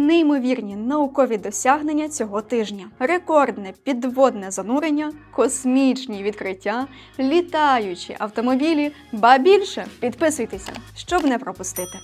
Неймовірні наукові досягнення цього тижня, рекордне підводне занурення, космічні відкриття, літаючі автомобілі. Ба більше підписуйтеся, щоб не пропустити.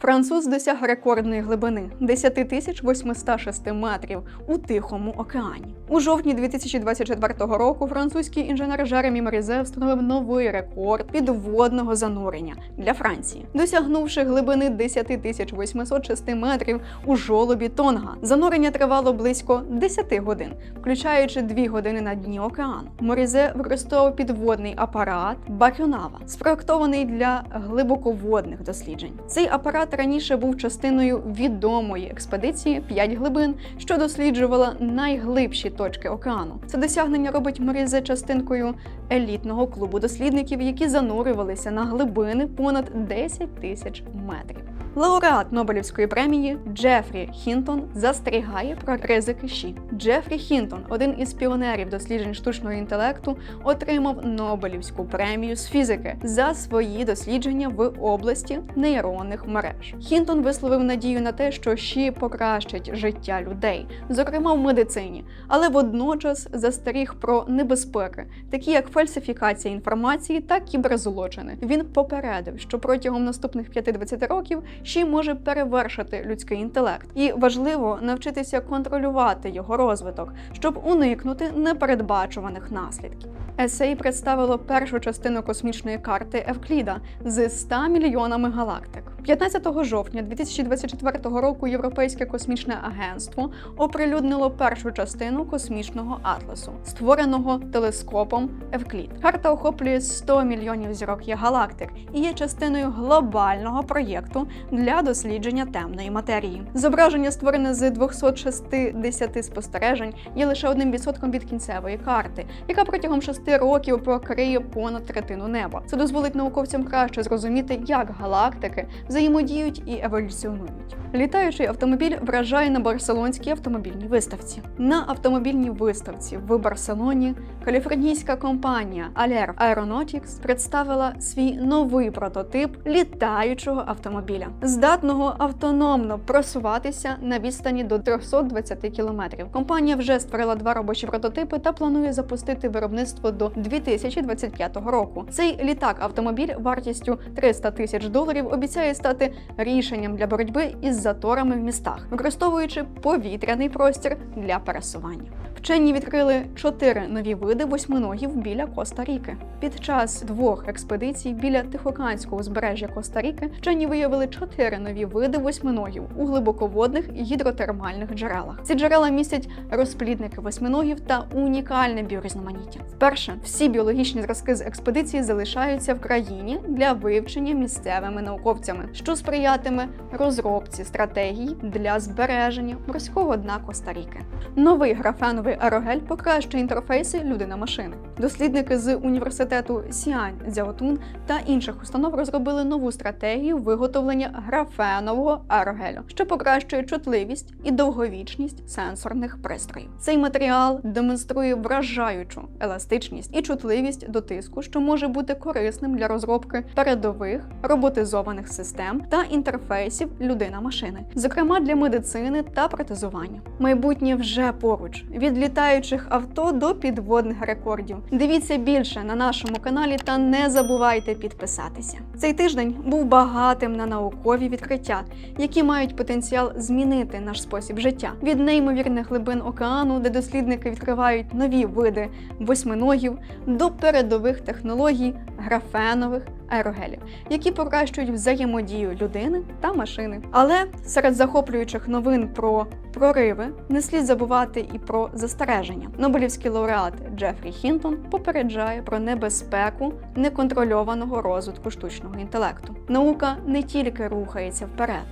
Француз досяг рекордної глибини 10 тисяч 806 метрів у Тихому океані. У жовтні 2024 року французький інженер Жеремі Мерізе встановив новий рекорд підводного занурення для Франції, досягнувши глибини 10 тисяч 806 метрів у жолобі Тонга. Занурення тривало близько 10 годин, включаючи 2 години на дні океану. Морізе використовував підводний апарат Бакюнава, спроектований для глибоководних досліджень. Цей апарат раніше був частиною відомої експедиції «5 глибин, що досліджувала найглибші точки океану. Це досягнення робить Морізе частинкою елітного клубу дослідників, які занурювалися на глибини понад 10 тисяч метрів. Лауреат Нобелівської премії Джефрі Хінтон застерігає про ризики ЩІ. Джефрі Хінтон, один із піонерів досліджень штучного інтелекту, отримав Нобелівську премію з фізики за свої дослідження в області нейронних мереж. Хінтон висловив надію на те, що ЩІ покращить життя людей, зокрема в медицині, але водночас застеріг про небезпеки, такі як фальсифікація інформації та кіберзлочини. Він попередив, що протягом наступних 5-20 років ще може перевершити людський інтелект, і важливо навчитися контролювати його розвиток, щоб уникнути непередбачуваних наслідків. Есей представило першу частину космічної карти Евкліда з 100 мільйонами галактик. 15 жовтня 2024 року Європейське космічне агентство оприлюднило першу частину космічного атласу, створеного телескопом Евклід. Карта охоплює 100 мільйонів зірок є галактик і є частиною глобального проєкту для дослідження темної матерії. Зображення, створене з 260 спостережень, є лише одним відсотком від кінцевої карти, яка протягом шести років прокриє понад третину неба. Це дозволить науковцям краще зрозуміти, як галактики взаємодіють і еволюціонують. Літаючий автомобіль вражає на барселонській автомобільній виставці. На автомобільній виставці в Барселоні каліфорнійська компанія Aller Aeronautics представила свій новий прототип літаючого автомобіля, здатного автономно просуватися на відстані до 320 кілометрів. Компанія вже створила два робочі прототипи та планує запустити виробництво до 2025 року. Цей літак-автомобіль вартістю 300 тисяч доларів обіцяє стати рішенням для боротьби із заторами в містах, використовуючи повітряний простір для пересування. Вчені відкрили чотири нові види восьминогів біля Коста-Ріки. Під час двох експедицій біля Тихоокеанського узбережжя Коста-Ріки вчені виявили чотири нові види восьминогів у глибоководних гідротермальних джерелах. Ці джерела містять розплідники восьминогів та унікальне біорізноманіття. Вперше всі біологічні зразки з експедиції залишаються в країні для вивчення місцевими науковцями, що сприятиме розробці стратегій для збереження морського дна Коста-Ріки. Новий графеновий аерогель покращує інтерфейси людина-машини. Дослідники з університету Сіань Дзяотун та інших установ розробили нову стратегію виготовлення графенового аерогелю, що покращує чутливість і довговічність сенсорних пристроїв. Цей матеріал демонструє вражаючу еластичність і чутливість до тиску, що може бути корисним для розробки передових роботизованих систем та інтерфейсів людина-машини, зокрема для медицини та протезування. Майбутнє вже поруч від літаючих авто до підводних рекордів. Дивіться більше на нашому каналі та не забувайте підписатися. Цей тиждень був багатим на наукові відкриття, які мають потенціал змінити наш спосіб життя від неймовірних глибин океану, де дослідники відкривають нові види восьминогів, до передових технологій графенових аерогелів, які покращують взаємодію людини та машини. Але серед захоплюючих новин про прориви не слід забувати і про застереження. Нобелівський лауреат Джефрі Хінтон попереджає про небезпеку неконтрольованого розвитку штучного інтелекту. Наука не тільки рухається вперед,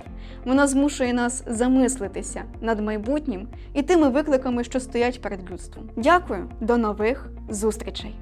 вона змушує нас замислитися над майбутнім і тими викликами, що стоять перед людством. Дякую, до нових зустрічей!